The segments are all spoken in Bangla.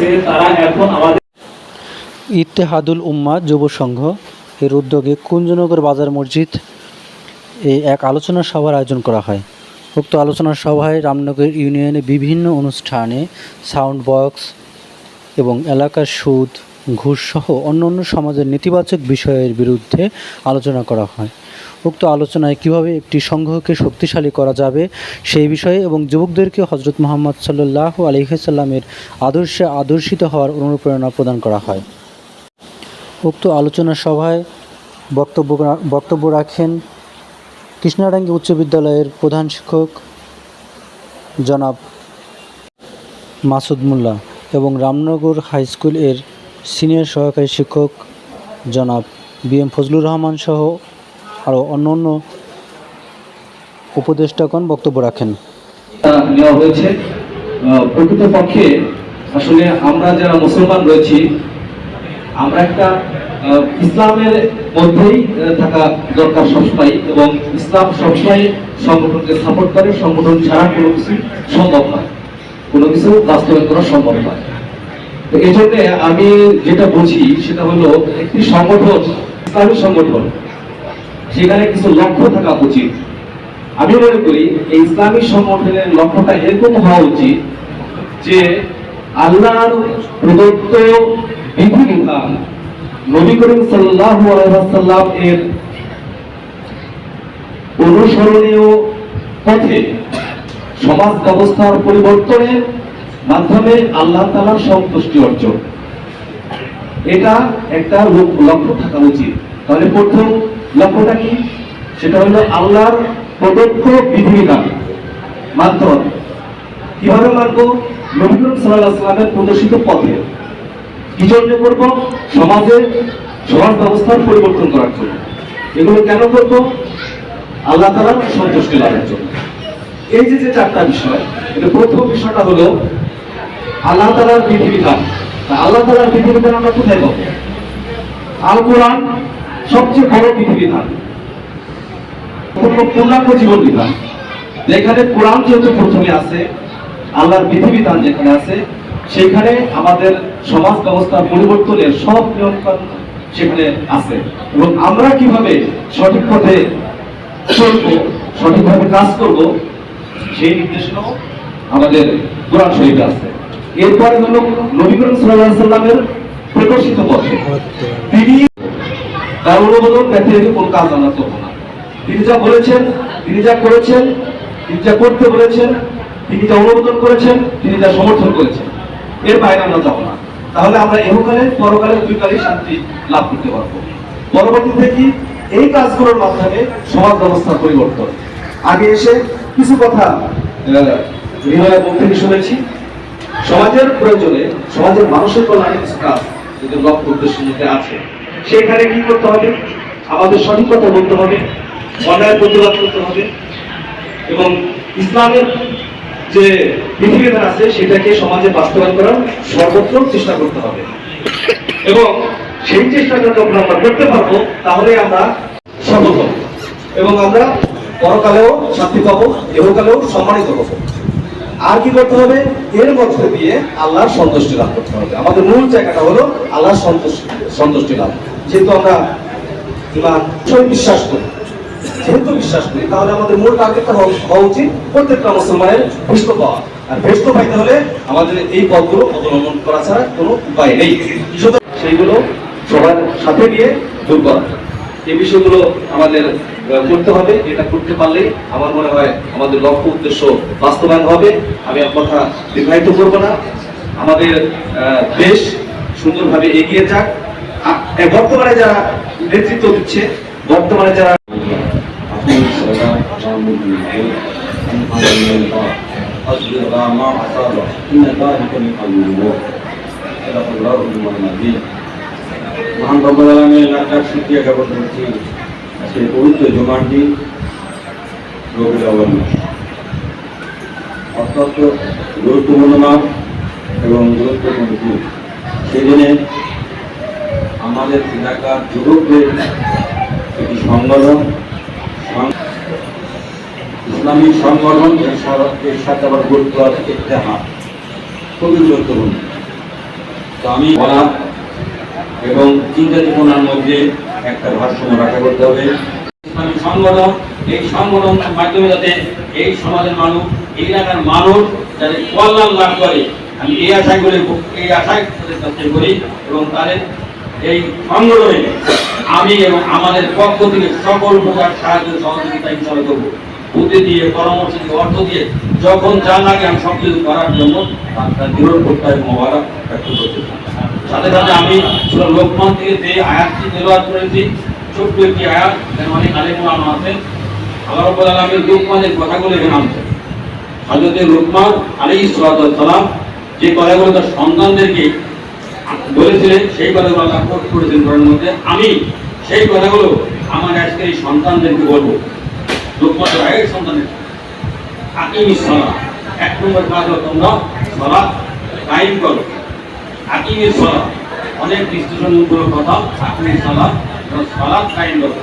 আমাদের ইত্তেহাদুল উম্মা যুব সংঘ এর উদ্যোগে কুঞ্জনগর বাজার মসজিদ এ এক আলোচনা সভার আয়োজন করা হয়। উক্ত আলোচনা সভায় রামনগর ইউনিয়নে বিভিন্ন অনুষ্ঠানে সাউন্ড বক্স এবং এলাকার সুদ ঘুষসহ অন্যান্য সমাজের নেতিবাচক বিষয়ের বিরুদ্ধে আলোচনা করা হয়। উক্ত আলোচনায় কীভাবে একটি সংঘকে শক্তিশালী করা যাবে সেই বিষয়ে এবং যুবকদেরকে হজরত মোহাম্মদ সাল্লাহ আলহিসাল্লামের আদর্শে আদর্শিত হওয়ার অনুপ্রেরণা প্রদান করা হয়। উক্ত আলোচনা সভায় বক্তব্য বক্তব্য রাখেন কৃষ্ণারাঙ্গি উচ্চ বিদ্যালয়ের প্রধান শিক্ষক জনাব মাসুদ মোল্লা এবং রামনগর হাই স্কুলের সিনিয়র সহকারী শিক্ষক জনাব বি এম ফজলুর রহমান সহ আরও অন্য অন্য উপদেষ্টাগণ বক্তব্য রাখেন। নেওয়া হয়েছে। প্রকৃতপক্ষে আসলে আমরা যারা মুসলমান রয়েছি, আমরা একটা ইসলামের মধ্যেই থাকা দরকার সবসময় এবং ইসলাম সবসময় সংগঠনকে সাপোর্ট করে, সংগঠন ছাড়া কোনো কিছু সম্ভব নয়। কোনো কিছু বাস্তবায়ন করা সম্ভব নয়। তো এই জন্য আমি যেটা বুঝি, সেটা হলো একটি সংগঠন, ইসলামী সংগঠন সেখানে কিছু লক্ষ্য থাকা উচিত। আমি মনে করি, এই ইসলামী সংগঠনের লক্ষ্যটা এরকম হওয়া উচিত যে আল্লাহর প্রদত্ত বিধিবিধান নবী করিম আলাইহি এর অনুসরণীয় পথে সমাজ ব্যবস্থার পরিবর্তনের মাধ্যমে আল্লাহ তাআলার সন্তুষ্টি অর্জন। এটা একটা লক্ষ্য থাকা উচিত। তাহলে প্রথম লক্ষ্যটা কি? সেটা হলো আল্লাহর প্রদত্ত বিধিবিধান। হবে কীভাবে মানবো? নবী করিম সাল্লাল্লাহু আলাইহি সাল্লামের প্রদর্শিত পথে। কি জন্য করব? সমাজে সমাজ ব্যবস্থার পরিবর্তন করার জন্য। এগুলো কেন করব? আল্লাহ তাআলার সন্তুষ্টি লাভের জন্য। এই যে যে চারটা বিষয় এটা প্রথম বিষয়টা হলো আল্লাহ তাআলার বিধিবিধান। আল্লাহ বিধিবিধান আমরা কোথায় পাবো? আল কোরআন সবচেয়ে বড় বিধিবিধান পূর্ণাঙ্গ জীবন বিধান যেখানে কোরআন যেহেতু প্রথমে আছে, আল্লাহর বিধিবিধান যেখানে আছে, সেখানে আমাদের সমাজ ব্যবস্থা পরিবর্তনের সব নিয়ম সেখানে আছে। এবং আমরা কীভাবে সঠিক পথে চলবো, সঠিকভাবে কাজ করব, সেই নির্দেশনাও আমাদের কোরআন শরীফে আছে। এরপরে হলো নবী করিম সাল্লামের প্রদর্শিত পথে। তিনি তার অনুমোদন ব্যতীত কোন কাজ আমরা করব না। তিনি যা বলেছেন, তিনি যা করেছেন, তিনি যা করতে বলেছেন, তিনি যা অনুমোদন করেছেন, তিনি যা সমর্থন করেছেন, এর বাইরে আমরা যাব না। তাহলে আমরা এহকালে, পরকালে দুই দুইকালে শান্তি লাভ করতে পারব। পরবর্তীতে কি এই কাজগুলোর মাধ্যমে সমাজ ব্যবস্থার পরিবর্তন? আগে এসে কিছু কথা বিনয় বলতে শুনেছি। সমাজের প্রয়োজনে, সমাজের মানুষের কল্যাণে কিছু কাজ যদি লক্ষ্য উদ্দেশ্যের মধ্যে আছে। সেখানে কি করতে হবে? আমাদের সঠিক কথা বলতে হবে, অন্যায় প্রতিবাদ করতে হবে এবং ইসলামের যে বিধিবিধান আছে, সেটাকে সমাজে বাস্তবায়ন করার সর্বত্র চেষ্টা করতে হবে। এবং সেই চেষ্টাটা যখন আমরা করতে পারব, তাহলে আমরা সফল হব এবং আমরা পরকালেও শান্তি পাবো এহকালেও সম্মানিত হব। আর কি করতে হবে? এর মধ্যে দিয়ে আল্লাহর সন্তুষ্টি লাভ করতে হবে। আমাদের মূল জায়গাটা হলো আল্লাহর সন্তুষ্টি সন্তুষ্টি লাভ। যেহেতু আমরা ইমান বিশ্বাস করি, যেহেতু বিশ্বাস করি, তাহলে আমাদের মূল টার্গেটটা হওয়া- উচিত প্রত্যেকটা মুসলমানের ভেস্ত পাওয়া। আর ভেস্ত পাইতে হলে আমাদের এই পথগুলো অবলম্বন করা ছাড়া কোনো উপায় নেই। সেইগুলো সবার সাথে নিয়ে দূর করা। এই বিষয়গুলো আমাদের করতে হবে এটা করতে পারলে আমার মনে হয় আমাদের লক্ষ্য উদ্দেশ্য বাস্তবায়ন হবে। আমি এক কথা দীর্ঘায়িত করব না। আমাদের দেশ সুন্দরভাবে এগিয়ে যাক। বর্তমানে যারা নেতৃত্ব দিচ্ছে বর্তমানে যারা মহান রব্বুল এলাকার সুক্রিয়া জ্ঞাপন করছি। আজকে পবিত্র জুমার দিন আউয়াল অত্যন্ত গুরুত্বপূর্ণ মাস এবং গুরুত্বপূর্ণ দিন। সেদিনে আমাদের এলাকার যুবকদের একটি সংগঠন ইসলামিক সংগঠন, এর সাথে- আবার গুরুত্ব আছে ইত্তেহাদ। খুবই গুরুত্বপূর্ণ। তো আমি বলা এবং চিন্তা চেতনার মধ্যে একটা ভারসাম্য রক্ষা করতে হবে। ইসলামী সংগঠন, এই মাধ্যমে যাতে এই সমাজের মানুষ এলাকার মানুষ যাতে কল্যাণ লাভ করে। আমি এই আশায় করে, এই আশায় তাদের করি এবং তাদের এই সংগঠনে আমি এবং আমাদের পক্ষ থেকে সকল প্রকার সাহায্য সহযোগিতা করব। বুদ্ধি দিয়ে, পরামর্শ দিয়ে, অর্থ দিয়ে যখন যা লাগে আমি সব কিছু করার জন্য আপনার দৃঢ় প্রত্যয় মোবারক ব্যক্ত করতে সাথে সাথে আমি লোকমান থেকে যে আয়াতটি তেলাওয়াত করেছি, ছোট্ট একটি আয়াত, যেন অনেক আলেম আছেন, আল্লাহ রাব্বুল আলামিন লোকমানের কথাগুলো এখানে আনছেন। হযরত লোকমান আলাইহিস সালাম যে কথাগুলো তার সন্তানদেরকে বলেছিলেন, সেই কথাগুলো আল্লাহ কোট করেছেন মধ্যে। আমি সেই কথাগুলো আমার আজকে এই সন্তানদেরকে বলব। সন্তানের আকিমি সালাত এক নম্বর কাজ হলো তোমরা সালাত কায়েম করো। আকিমের সালাত অনেক বিশ্লেষণমূলক কথা আকিমের সালাত তোমরা সালাত কায়েম করো।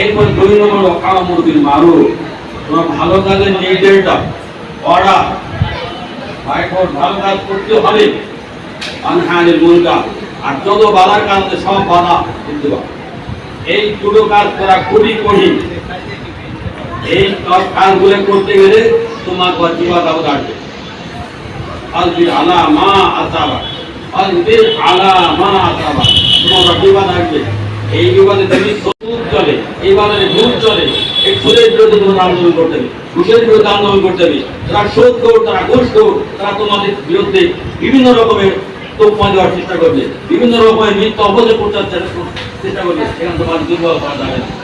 এরপর দুই নম্বর অকামুদ্দিন মারু তোমার ভালো কাজের নির্দেশ দাও অর্ডার ভাইফোর ভালো কাজ করতে হবে। আনহানের মুনকা আর যত বাধার কারণে সব বাধা এই দুটো কাজ করা খুবই কঠিন। এই কাজ- কাজগুলো করতে গেলে তোমার বিপদ আপদ আসবে আলা মা আলা মা তোমার আসবে এই তুমি চলে এই চলে এই বিরুদ্ধে তোমার আন্দোলন করতে হবে। বিরুদ্ধে আন্দোলন করতে হবে। তারা সুদ কর তারা ঘুষ কর তারা তোমাদের বিরুদ্ধে বিভিন্ন রকমের তোপমা দেওয়ার চেষ্টা করবে। বিভিন্ন রকমের মিথ্যা প্রচার চেষ্টা করবে। সেখানে তোমার দুর্বল করা যাবে না।